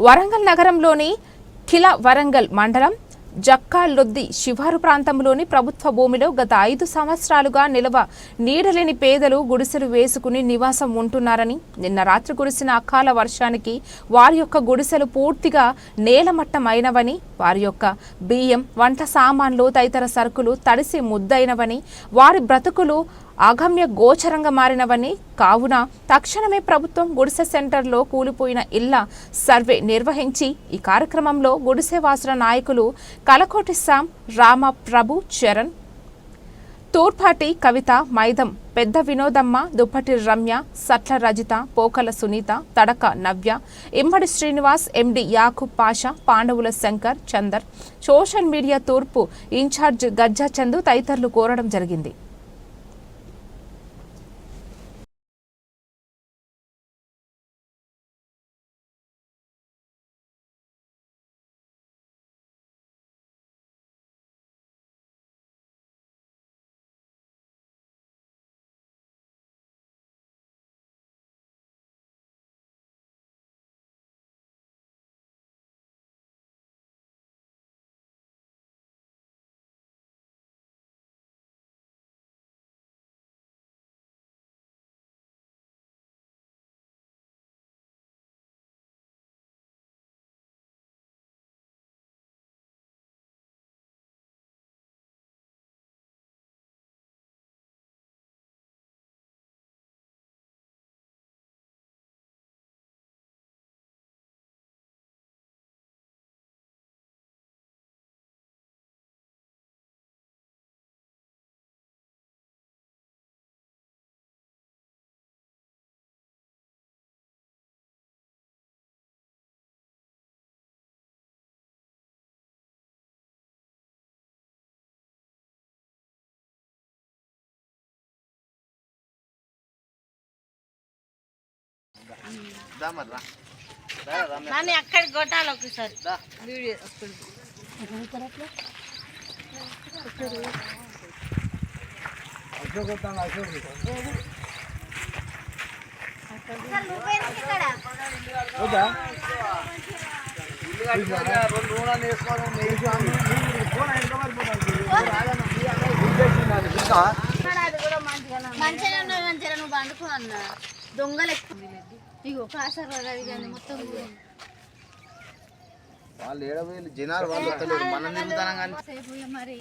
వరంగల్ నగరంలోని కిల వరంగల్ మండలం జక్కాలొద్ది శివారు ప్రాంతంలోని ప్రభుత్వ భూమిలో గత ఐదు సంవత్సరాలుగా నిలవ నీడలేని పేదలు గుడిసెలు వేసుకుని నివాసం ఉంటున్నారని నిన్న రాత్రి కురిసిన అకాల వర్షానికి వారి యొక్క గుడిసెలు పూర్తిగా నేలమట్టమైనవని వారి యొక్క బియ్యం వంట సామాన్లు తదితర సరుకులు తడిసి ముద్దైనవని వారి బ్రతుకులు అగమ్య గోచరంగా మారినవని కావున తక్షణమే ప్రభుత్వం గుడిసె సెంటర్లో కూలిపోయిన ఇళ్ళ సర్వే నిర్వహించి ఈ కార్యక్రమంలో గుడిసె వాసుల నాయకులు కలకోటి శ్యామ్ రామ ప్రభు చరణ్ తూర్పాటి కవిత మైదం పెద్ద వినోదమ్మ దుప్పటి రమ్య సట్ల రజిత పోకల సునీత తడక నవ్య ఇమ్మడి శ్రీనివాస్ ఎండి యాకూబ్ పాషా పాండవుల శంకర్ చందర్ సోషల్ మీడియా తూర్పు ఇన్ఛార్జ్ గజ్జా చందు తదితరులు కోరడం జరిగింది. నన్ను అక్కడికి కొట్టాలి ఒకసారి. వీడియో మంచిగా ఉన్నది మంచిగా నువ్వు పండుకో అన్న. దొంగలు ఎక్కువ ఇగో కాసారు రవి మొత్తం వాళ్ళు ఏడవేలు జనాలు వాళ్ళు వస్తలేరు మనం తిరుగుతాం కానీ ఇక మరి